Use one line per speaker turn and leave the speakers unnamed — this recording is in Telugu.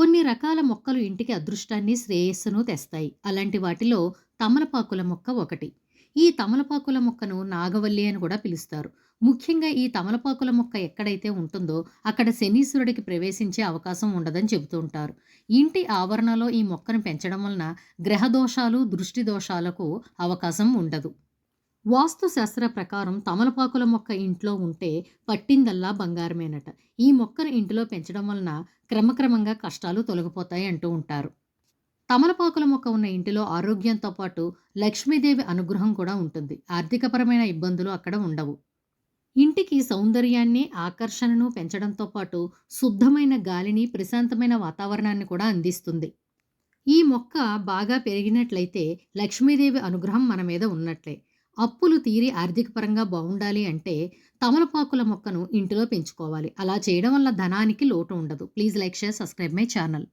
కొన్ని రకాల మొక్కలు ఇంటికి అదృష్టాన్ని, శ్రేయస్సును తెస్తాయి. అలాంటి వాటిలో తమలపాకుల మొక్క ఒకటి. ఈ తమలపాకుల మొక్కను నాగవల్లి అని కూడా పిలుస్తారు. ముఖ్యంగా ఈ తమలపాకుల మొక్క ఎక్కడైతే ఉంటుందో అక్కడ శనీశ్వరుడికి ప్రవేశించే అవకాశం ఉండదని చెబుతూ ఉంటారు. ఇంటి ఆవరణలో ఈ మొక్కను పెంచడం వలన గ్రహదోషాలు దృష్టి దోషాలకు అవకాశం ఉండదు. వాస్తుశాస్త్ర ప్రకారం తమలపాకుల మొక్క ఇంట్లో ఉంటే పట్టిందల్లా బంగారమేనట. ఈ మొక్కను ఇంటిలో పెంచడం వలన క్రమక్రమంగా కష్టాలు తొలగిపోతాయి అంటూ ఉంటారు. తమలపాకుల మొక్క ఉన్న ఇంటిలో ఆరోగ్యంతో పాటు లక్ష్మీదేవి అనుగ్రహం కూడా ఉంటుంది. ఆర్థికపరమైన ఇబ్బందులు అక్కడ ఉండవు. ఇంటికి సౌందర్యాన్ని, ఆకర్షణను పెంచడంతో పాటు శుద్ధమైన గాలిని, ప్రశాంతమైన వాతావరణాన్ని కూడా అందిస్తుంది. ఈ మొక్క బాగా పెరిగినట్లయితే లక్ష్మీదేవి అనుగ్రహం మన మీద ఉన్నట్లే. అప్పులు తీరి ఆర్థికపరంగా బాగుండాలి అంటే తమలపాకుల మొక్కను ఇంటిలో పెంచుకోవాలి. అలా చేయడం వల్ల ధనానికి లోటు ఉండదు. Please like, share, subscribe my channel.